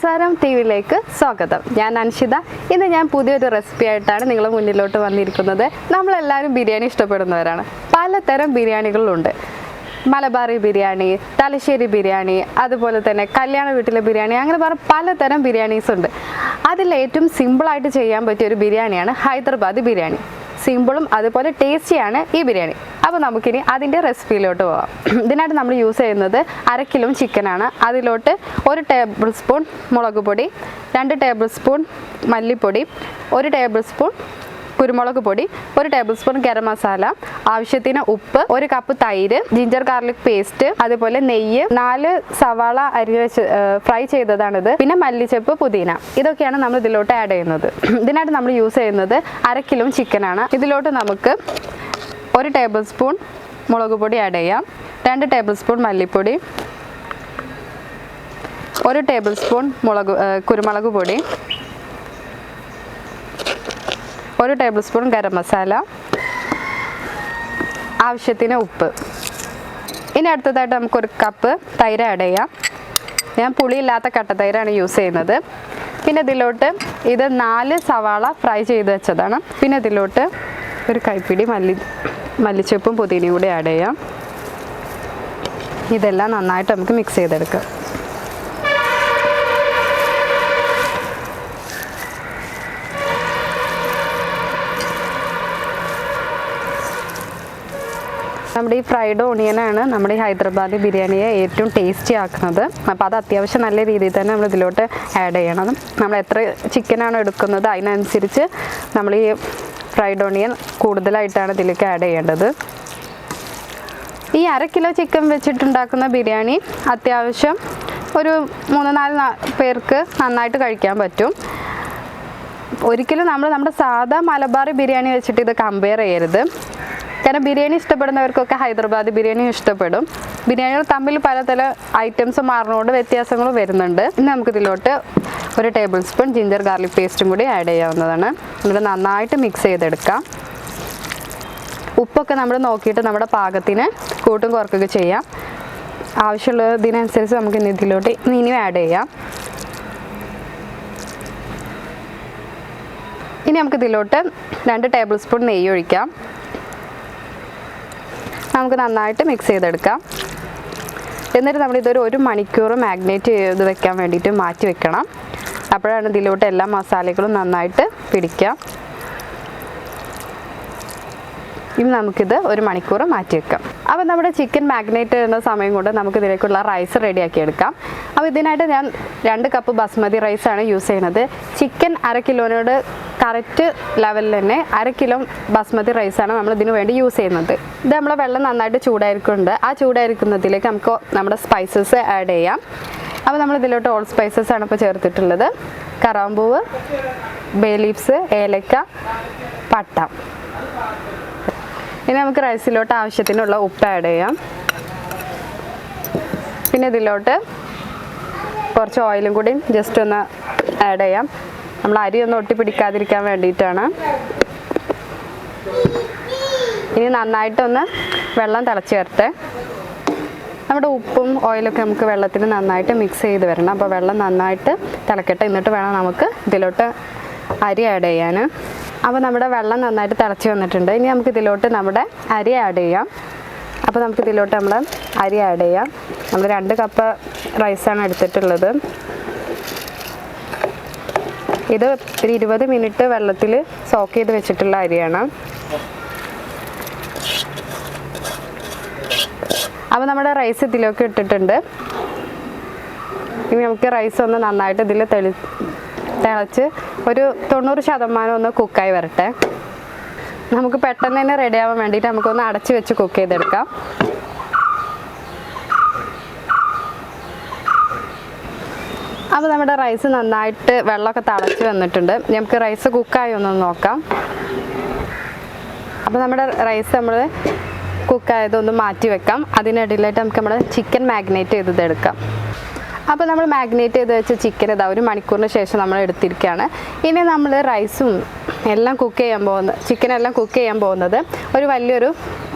സംസാരം ടി വിയിലേക്ക് സ്വാഗതം. ഞാൻ അൻഷിത. ഇന്ന് ഞാൻ പുതിയൊരു റെസിപ്പി ആയിട്ടാണ് നിങ്ങളുടെ മുന്നിലോട്ട് വന്നിരിക്കുന്നത്. നമ്മളെല്ലാവരും ബിരിയാണി ഇഷ്ടപ്പെടുന്നവരാണ്. പലതരം ബിരിയാണികളുണ്ട്. മലബാറി ബിരിയാണി തലശ്ശേരി ബിരിയാണി അതുപോലെ തന്നെ കല്യാണ വീട്ടിലെ ബിരിയാണി അങ്ങനെ പറഞ്ഞ പലതരം ബിരിയാണീസ് ഉണ്ട്. അതിൽ ഏറ്റവും സിമ്പിളായിട്ട് ചെയ്യാൻ പറ്റിയ ഒരു ബിരിയാണിയാണ് ഹൈദരാബാദ് ബിരിയാണി. സിമ്പിളും അതുപോലെ ടേസ്റ്റിയാണ് ഈ ബിരിയാണി. അപ്പോൾ നമുക്കിനി അതിന്റെ റെസിപ്പിയിലോട്ട് പോകാം ഇതിനായിട്ട് നമ്മൾ യൂസ് ചെയ്യുന്നത് അര കിലോ ചിക്കനാണ്. അതിലോട്ട് ഒരു ടേബിൾ സ്പൂൺ മുളക് പൊടി രണ്ട് ടേബിൾ സ്പൂൺ മല്ലിപ്പൊടി ഒരു ടേബിൾ സ്പൂൺ കുരുമുളക് പൊടി ഒരു ടേബിൾ സ്പൂൺ ഗരം മസാല ആവശ്യത്തിന് ഉപ്പ് ഒരു കപ്പ് തൈര് ജിഞ്ചർ ഗാർലിക് പേസ്റ്റ് അതുപോലെ നെയ്യ് നാല് സവാള അരി വെച്ച് ഫ്രൈ ചെയ്തതാണിത്. പിന്നെ മല്ലിച്ചപ്പ് പുതിന. ഇതൊക്കെയാണ് നമ്മൾ ഇതിലോട്ട് ആഡ് ചെയ്യുന്നത്. ഇതിനായിട്ട് നമ്മൾ യൂസ് ചെയ്യുന്നത് അര കിലോ ചിക്കനാണ് ഇതിലോട്ട് നമുക്ക് ഒരു ടേബിൾ സ്പൂൺ മുളക് പൊടി ആഡ് ചെയ്യാം. രണ്ട് ടേബിൾ സ്പൂൺ മല്ലിപ്പൊടി. ഒരു ടേബിൾ സ്പൂൺ മുളക് കുരുമുളക് പൊടി. ഒരു ടേബിൾ സ്പൂൺ ഗരം മസാല ആവശ്യത്തിന് ഉപ്പ്. ഇനി അടുത്തതായിട്ട് നമുക്കൊരു കപ്പ് തൈര് ആഡ് ചെയ്യാം. ഞാൻ പുളിയില്ലാത്ത കട്ടത്തൈരാണ് യൂസ് ചെയ്യുന്നത്. പിന്നെ ഇതിലോട്ട് ഇത് നാല് സവാള ഫ്രൈ ചെയ്ത് വെച്ചതാണ്. പിന്നെ ഇതിലോട്ട് ഒരു കൈപ്പിടി മല്ലി മല്ലിച്ചപ്പും പുതിനയും കൂടി ആഡ് ചെയ്യാം. ഇതെല്ലാം നന്നായിട്ട് നമുക്ക് മിക്സ് ചെയ്തെടുക്കാം. നമ്മുടെ ഈ ഫ്രൈഡ് ഓണിയനാണ് നമ്മുടെ ഈ ഹൈദരാബാദി ബിരിയാണിയെ ഏറ്റവും ടേസ്റ്റി ആക്കുന്നത്. അപ്പോൾ അത് അത്യാവശ്യം നല്ല രീതിയിൽ തന്നെ നമ്മൾ ഇതിലോട്ട് ആഡ് ചെയ്യണം. നമ്മൾ എത്ര ചിക്കനാണ് എടുക്കുന്നത് അതിനനുസരിച്ച് നമ്മൾ ഈ ഫ്രൈഡ് ഓണിയൻ കൂടുതലായിട്ടാണ് ഇതിലേക്ക് ആഡ് ചെയ്യേണ്ടത്. ഈ അര കിലോ ചിക്കൻ വെച്ചിട്ടുണ്ടാക്കുന്ന ബിരിയാണി അത്യാവശ്യം ഒരു മൂന്ന് നാല് പേർക്ക് നന്നായിട്ട് കഴിക്കാൻ പറ്റും. ഒരിക്കലും നമ്മൾ നമ്മുടെ സാധാ മലബാറി ബിരിയാണി വെച്ചിട്ട് ഇത് കമ്പയർ ചെയ്യരുത്. കാരണം ബിരിയാണി ഇഷ്ടപ്പെടുന്നവർക്കൊക്കെ ഹൈദരാബാദ് ബിരിയാണി ഇഷ്ടപ്പെടും. ബിരിയാണികൾ തമ്മിൽ പലതരം ഐറ്റംസ് മാറുന്നതുകൊണ്ട് വ്യത്യാസങ്ങൾ വരുന്നുണ്ട്. ഇനി നമുക്കിതിലോട്ട് ഒരു ടേബിൾ സ്പൂൺ ജിഞ്ചർ ഗാർലിക് പേസ്റ്റും കൂടി ആഡ് ചെയ്യാവുന്നതാണ്. എന്നിട്ട് നന്നായിട്ട് മിക്സ് ചെയ്തെടുക്കാം. ഉപ്പൊക്കെ നമ്മൾ നോക്കിയിട്ട് നമ്മുടെ പാകത്തിന് കൂട്ടും കുറക്കൊക്കെ ചെയ്യാം. ആവശ്യമുള്ളതിനനുസരിച്ച് നമുക്ക് ഇനി ഇതിലോട്ട് ഇനിയും ആഡ് ചെയ്യാം. ഇനി നമുക്ക് ഇതിലോട്ട് രണ്ട് ടേബിൾ സ്പൂൺ നെയ്യ് ഒഴിക്കാം. നമുക്ക് നന്നായിട്ട് മിക്സ് ചെയ്തെടുക്കാം. എന്നിട്ട് നമ്മൾ ഇതൊരു ഒരു മണിക്കൂർ മാഗ്നേറ്റ് ചെയ്ത് വെക്കാൻ വേണ്ടിയിട്ട് മാറ്റി വെക്കണം. അപ്പോഴാണ് ഇതിലോട്ട് എല്ലാ മസാലകളും നന്നായിട്ട് പിടിക്കുക ഇനി നമുക്കിത് ഒരു മണിക്കൂർ മാറ്റി വെക്കാം. അപ്പോൾ നമ്മുടെ ചിക്കൻ മാഗ്നേറ്റ് ചെയ്യുന്ന സമയം കൊണ്ട് നമുക്ക് ഇതിലേക്കുള്ള റൈസ് റെഡിയാക്കി എടുക്കാം അപ്പോൾ ഇതിനായിട്ട് ഞാൻ രണ്ട് കപ്പ് ബസ്മതി റൈസാണ് യൂസ് ചെയ്യുന്നത്. ചിക്കൻ അര കിലോനോട് കറക്റ്റ് ലെവലിൽ തന്നെ അര കിലോ ബസ്മതി റൈസാണ് നമ്മൾ ഇതിനു വേണ്ടി യൂസ് ചെയ്യുന്നത്. ഇത് നമ്മളെ വെള്ളം നന്നായിട്ട് ചൂടായിരിക്കുന്നുണ്ട്. ആ ചൂടായിരിക്കുന്നതിലേക്ക് നമുക്ക് നമ്മുടെ സ്പൈസസ് ആഡ് ചെയ്യാം. അപ്പോൾ നമ്മൾ ഇതിലോട്ട് ഓൾ സ്പൈസസ് ആണ് ഇപ്പോൾ ചേർത്തിട്ടുള്ളത്. കറാമ്പൂവ് ബേ ലീവ്സ് ഏലക്ക പട്ട. ഇനി നമുക്ക് റൈസിലോട്ട് ആവശ്യത്തിനുള്ള ഉപ്പ് ആഡ് ചെയ്യാം. പിന്നെ ഇതിലോട്ട് കുറച്ച് ഓയിലും കൂടി ജസ്റ്റ് ഒന്ന് ആഡ് ചെയ്യാം. നമ്മൾ അരി ഒന്ന് ഒട്ടിപ്പിടിക്കാതിരിക്കാൻ വേണ്ടിയിട്ടാണ്. ഇനി നന്നായിട്ടൊന്ന് വെള്ളം തിളച്ച് ചേർത്ത് നമ്മുടെ ഉപ്പും ഓയിലൊക്കെ നമുക്ക് വെള്ളത്തിൽ നന്നായിട്ട് മിക്സ് ചെയ്ത് വരണം. അപ്പോൾ വെള്ളം നന്നായിട്ട് തിളക്കട്ടെ. എന്നിട്ട് വേണം നമുക്ക് ഇതിലോട്ട് അരി ആഡ് ചെയ്യാൻ. അപ്പോൾ നമ്മുടെ വെള്ളം നന്നായിട്ട് തിളച്ച് വന്നിട്ടുണ്ട്. ഇനി നമുക്ക് ഇതിലോട്ട് നമ്മുടെ അരി ആഡ് ചെയ്യാം. അപ്പോൾ നമുക്ക് ഇതിലോട്ട് നമ്മൾ അരി ആഡ് ചെയ്യാം. നമ്മൾ രണ്ട് കപ്പ് റൈസാണ് എടുത്തിട്ടുള്ളത്. ഇത് ഒരു ഇരുപത് മിനിറ്റ് വെള്ളത്തിൽ സോക്ക് ചെയ്ത് വെച്ചിട്ടുള്ള അരിയാണ്. അപ്പോൾ നമ്മുടെ റൈസ് ഇതിലേക്ക് ഇട്ടിട്ടുണ്ട്. ഇനി നമുക്ക് റൈസ് ഒന്ന് നന്നായിട്ട് ഇതിൽ തെളി തിളച്ച് ഒരു തൊണ്ണൂറ് ശതമാനം ഒന്ന് കുക്കായി വരട്ടെ. നമുക്ക് പെട്ടെന്ന് തന്നെ റെഡി ആവാൻ വേണ്ടിയിട്ട് നമുക്കൊന്ന് അടച്ച് വെച്ച് കുക്ക് ചെയ്തെടുക്കാം. അപ്പോൾ നമ്മുടെ റൈസ് നന്നായിട്ട് വെള്ളമൊക്കെ തിളച്ച് വന്നിട്ടുണ്ട്. നമുക്ക് റൈസ് കുക്കായി ഒന്ന് നോക്കാം. അപ്പോൾ നമ്മുടെ റൈസ് നമ്മൾ കുക്കായതൊന്ന് മാറ്റി വെക്കാം. അതിനിടയിലായിട്ട് നമുക്ക് നമ്മുടെ ചിക്കൻ മാഗ്നേറ്റ് ചെയ്തത് എടുക്കാം. അപ്പോൾ നമ്മൾ മാഗ്നേറ്റ് ചെയ്ത് വെച്ച ചിക്കൻ ഇതാ ഒരു മണിക്കൂറിന് ശേഷം നമ്മൾ എടുത്തിരിക്കുകയാണ്. ഇനി നമ്മൾ റൈസും എല്ലാം കുക്ക് ചെയ്യാൻ പോകുന്നത് ചിക്കൻ എല്ലാം കുക്ക് ചെയ്യാൻ പോകുന്നത് ഒരു വലിയൊരു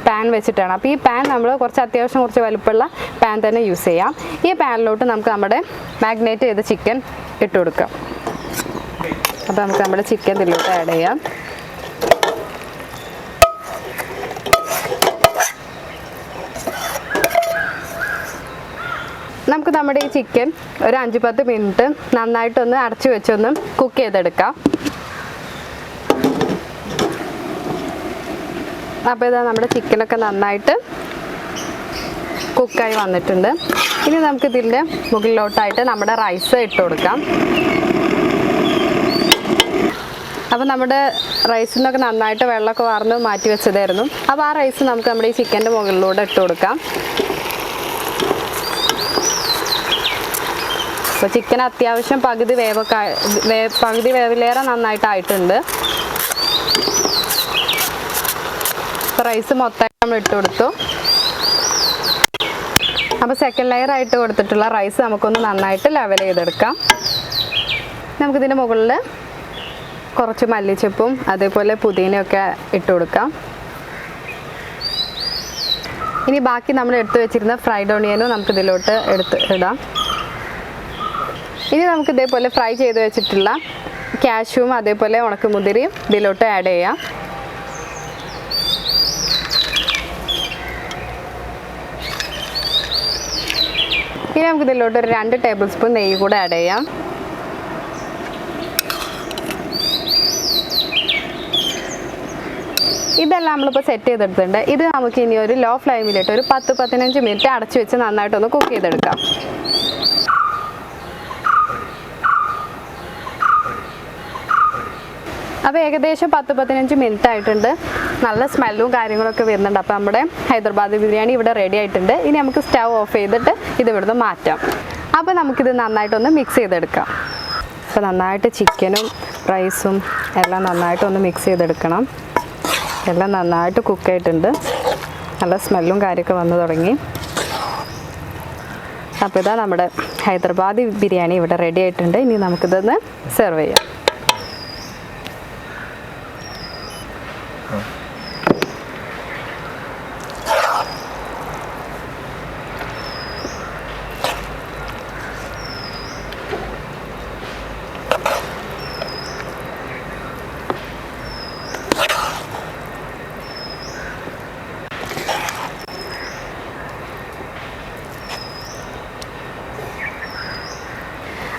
പാൻ വെച്ചിട്ടാണ്. അപ്പോൾ ഈ പാൻ നമ്മൾ കുറച്ച് അത്യാവശ്യം കുറച്ച് വലുപ്പമുള്ള പാൻ തന്നെ യൂസ് ചെയ്യാം. ഈ പാനിലോട്ട് നമുക്ക് നമ്മുടെ മാഗ്നേറ്റ് ചെയ്ത ചിക്കൻ ഇട്ട് കൊടുക്കാം. അപ്പോൾ നമുക്ക് നമ്മുടെ ചിക്കൻ ഇതിലോട്ട് ആഡ് ചെയ്യാം. നമുക്ക് നമ്മുടെ ഈ ചിക്കൻ ഒരു അഞ്ച് പത്ത് മിനിറ്റ് നന്നായിട്ടൊന്ന് അടച്ചു വെച്ചൊന്ന് കുക്ക് ചെയ്തെടുക്കാം. അപ്പോൾ ഇതാ നമ്മുടെ ചിക്കനൊക്കെ നന്നായിട്ട് കുക്കായി വന്നിട്ടുണ്ട്. ഇനി നമുക്ക് ഇതിന്റെ മുകളിലോട്ടായിട്ട് നമ്മുടെ റൈസ് ഇട്ട് കൊടുക്കാം. അപ്പോൾ നമ്മുടെ റൈസിൽ നിന്നൊക്കെ നന്നായിട്ട് വെള്ളമൊക്കെ വാർന്ന് മാറ്റി വെച്ചതായിരുന്നു. അപ്പോൾ ആ റൈസ് നമുക്ക് നമ്മുടെ ഈ ചിക്കന്റെ മുകളിലൂടെ ഇട്ട് കൊടുക്കാം. അപ്പോൾ ചിക്കൻ അത്യാവശ്യം പകുതി വേവൊക്കെ പകുതി വേവിലേറെ നന്നായിട്ടായിട്ടുണ്ട്. റൈസ് മൊത്തമായിട്ട് നമ്മൾ ഇട്ട് കൊടുത്തു. അപ്പോൾ സെക്കൻഡ് ലെയർ ആയിട്ട് കൊടുത്തിട്ടുള്ള റൈസ് നമുക്കൊന്ന് നന്നായിട്ട് ലെവൽ ചെയ്തെടുക്കാം. നമുക്കിതിന്റെ മുകളിൽ കുറച്ച് മല്ലിച്ചപ്പും അതേപോലെ പുതിനയൊക്കെ ഇട്ട് കൊടുക്കാം. ഇനി ബാക്കി നമ്മൾ എടുത്തു വെച്ചിരുന്ന ഫ്രൈഡ് ഓണിയനും നമുക്ക് ഇതിലോട്ട് എടുത്ത് ഇടാം. ഇനി നമുക്ക് ഇതേപോലെ ഫ്രൈ ചെയ്ത് വെച്ചിട്ടുള്ള കാഷ്യൂവും അതേപോലെ ഉണക്കമുതിരിയും ഇതിലോട്ട് ആഡ് ചെയ്യാം. ഇനി നമുക്ക് ഇതിലോട്ട് ഒരു രണ്ട് ടേബിൾ സ്പൂൺ നെയ്യ് കൂടെ ആഡ് ചെയ്യാം. ഇതെല്ലാം നമ്മളിപ്പോൾ സെറ്റ് ചെയ്തെടുത്തിട്ടുണ്ട്. ഇത് നമുക്ക് ഇനി ഒരു ലോ ഫ്ലെയിമിലിട്ട് ഒരു പത്ത് പതിനഞ്ച് മിനിറ്റ് അടച്ചു വെച്ച് നന്നായിട്ടൊന്ന് കുക്ക് ചെയ്തെടുക്കാം. അപ്പോൾ ഏകദേശം പത്ത് പതിനഞ്ച് മിനിറ്റ് ആയിട്ടുണ്ട്. നല്ല സ്മെല്ലും കാര്യങ്ങളൊക്കെ വരുന്നുണ്ട്. അപ്പോൾ നമ്മുടെ ഹൈദരാബാദ് ബിരിയാണി ഇവിടെ റെഡി ആയിട്ടുണ്ട്. ഇനി നമുക്ക് സ്റ്റവ് ഓഫ് ചെയ്തിട്ട് ഇത് ഇവിടുന്ന് മാറ്റാം. അപ്പോൾ നമുക്കിത് നന്നായിട്ടൊന്ന് മിക്സ് ചെയ്തെടുക്കാം. അപ്പോൾ നന്നായിട്ട് ചിക്കനും റൈസും എല്ലാം നന്നായിട്ടൊന്ന് മിക്സ് ചെയ്തെടുക്കണം. എല്ലാം നന്നായിട്ട് കുക്ക് ആയിട്ടുണ്ട്. നല്ല സ്മെല്ലും കാര്യമൊക്കെ വന്നു തുടങ്ങി. അപ്പോൾ ഇതാ നമ്മുടെ ഹൈദരാബാദി ബിരിയാണി ഇവിടെ റെഡി ആയിട്ടുണ്ട്. ഇനി നമുക്കിതൊന്ന് സെർവ് ചെയ്യാം.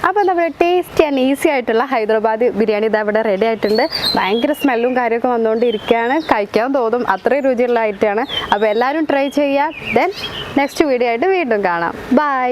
അപ്പോൾ നമ്മുടെ ടേസ്റ്റി ആൻഡ് ഈസി ആയിട്ടുള്ള ഹൈദരാബാദ് ബിരിയാണി ഇതാ ഇവിടെ റെഡി ആയിട്ടുണ്ട്. ഭയങ്കര സ്മെല്ലും കാര്യമൊക്കെ വന്നുകൊണ്ടിരിക്കുകയാണ്. കഴിക്കാൻ തോന്നും അത്രയും രുചിയുള്ള ഐറ്റമാണ് അപ്പോൾ എല്ലാവരും ട്രൈ ചെയ്യുക. ദെൻ നെക്സ്റ്റ് വീഡിയോ ആയിട്ട് വീണ്ടും കാണാം. ബൈ